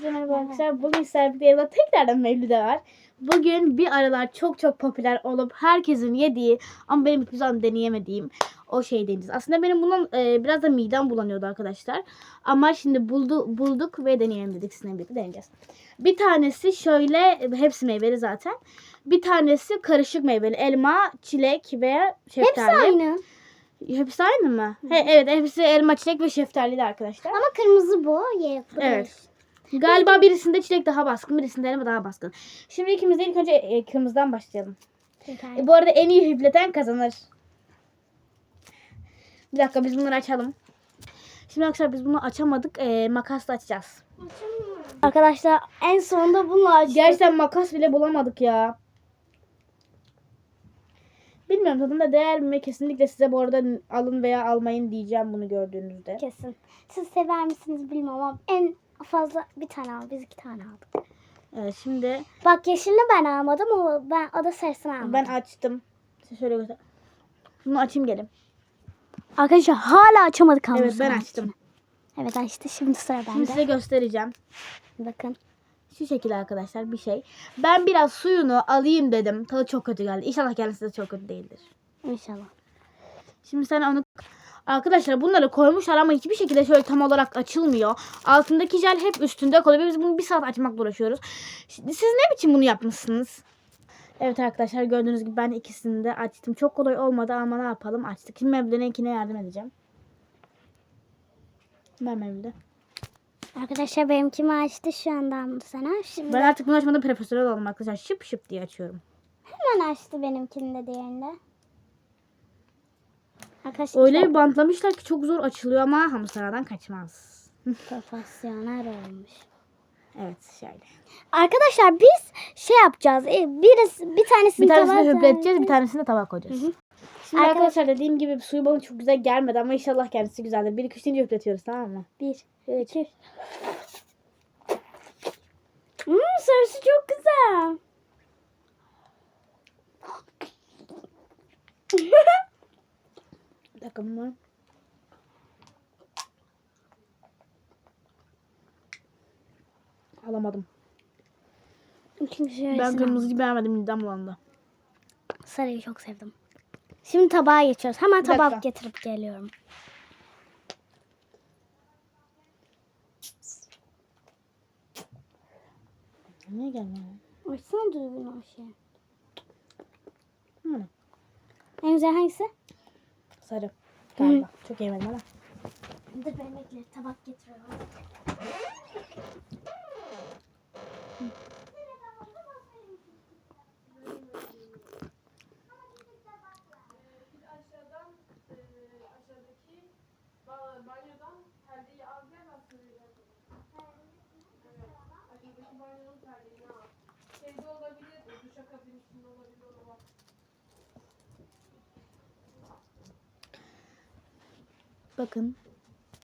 Herkese merhaba arkadaşlar. Bugün yanımda tekrardan Mevlüde var. Bugün bir aralar çok çok popüler olup herkesin yediği ama benim hiçbir zaman deneyemediğim o şey deneyeceğiz. Aslında benim bunun e, biraz da midem bulanıyordu arkadaşlar. Ama şimdi buldu, bulduk ve deneyelim dedik sizinle birlikte deneyeceğiz. Bir tanesi şöyle hepsi meyveli zaten. Bir tanesi karışık meyveli. Elma, çilek veya şeftali. Hepsi aynı. Hepsi aynı mı? He, evet hepsi elma, çilek ve şeftalili arkadaşlar. Ama kırmızı bu. Ye, Evet. Galiba birisinde çilek daha baskın, birisinde elma daha baskın. Şimdi ikimiz de ilk önce e, kırmızıdan başlayalım. E, bu arada en iyi hüpleten kazanır. Bir dakika biz bunları açalım. Şimdi arkadaşlar biz bunu açamadık. E, makasla açacağız. Arkadaşlar en sonunda bunu açtık. Gerçekten makas bile bulamadık ya. Bilmiyorum tadında değer mi? Kesinlikle size bu arada alın veya almayın diyeceğim bunu gördüğünüzde. Kesin. Siz sever misiniz bilmem ama en fazla bir tane al. Biz iki tane aldık. Evet şimdi Bak yeşilini ben almadım ama ben ada sarısını almadım. ben açtım. Size şöyle göster. Bunu açayım gelin. Arkadaşlar hala açamadık ama. Evet ben açtım. Evet açtı. Şimdi sıra Şimdi bende. size göstereceğim. Bakın. Şu şekilde arkadaşlar bir şey. Ben biraz suyunu alayım dedim. Tadı çok kötü geldi. İnşallah kendisi de çok kötü değildir. İnşallah. Şimdi sen onu... Arkadaşlar bunları koymuşlar ama hiçbir şekilde şöyle tam olarak açılmıyor. Altındaki jel hep üstünde kalıyor. Biz bunu bir saat açmakla uğraşıyoruz. Siz ne biçim bunu yapmışsınız? Evet arkadaşlar gördüğünüz gibi ben ikisini de açtım. Çok kolay olmadı ama ne yapalım açtık. Şimdi Mevlüt'e yardım edeceğim. Ben Mevlüt'e. Arkadaşlar benimkimi açtı şu anda sana. Şimdi Ben artık bunu açmada profesyonel oldum arkadaşlar. Şıp şıp diye açıyorum. hemen açtı benimkini de diğerinde. Arkadaşlar Öyle bir bantlamışlar ki çok zor açılıyor ama hamsaradan kaçmaz. profesyonel olmuş. Evet şöyle. Arkadaşlar biz şey yapacağız. E, Birisi, bir tanesini Bir tanesini tabağa- hüpleteceğiz, bir tanesini de tabağa koyacağız. Hı hı. Şimdi Arkadaş- arkadaşlar dediğim gibi suyu bana çok güzel gelmedi ama inşallah kendisi güzeldir. Bir iki üç deyince hüpletiyoruz tamam mı? Bir, iki. Hmm, sarısı çok güzel. Bunlar. Alamadım. Şöyle Ben kırmızıyı beğenmedim midem bulandı. sarıyı çok sevdim. Şimdi tabağa geçiyoruz. Hemen Bir tabak dakika. getirip geliyorum. Niye gelmiyor? Açsana o şey. Hı. En güzel hangisi? Sarı. Galiba. Çok yemedim ama. Dur ben bekle tabak getiriyorum. Bakın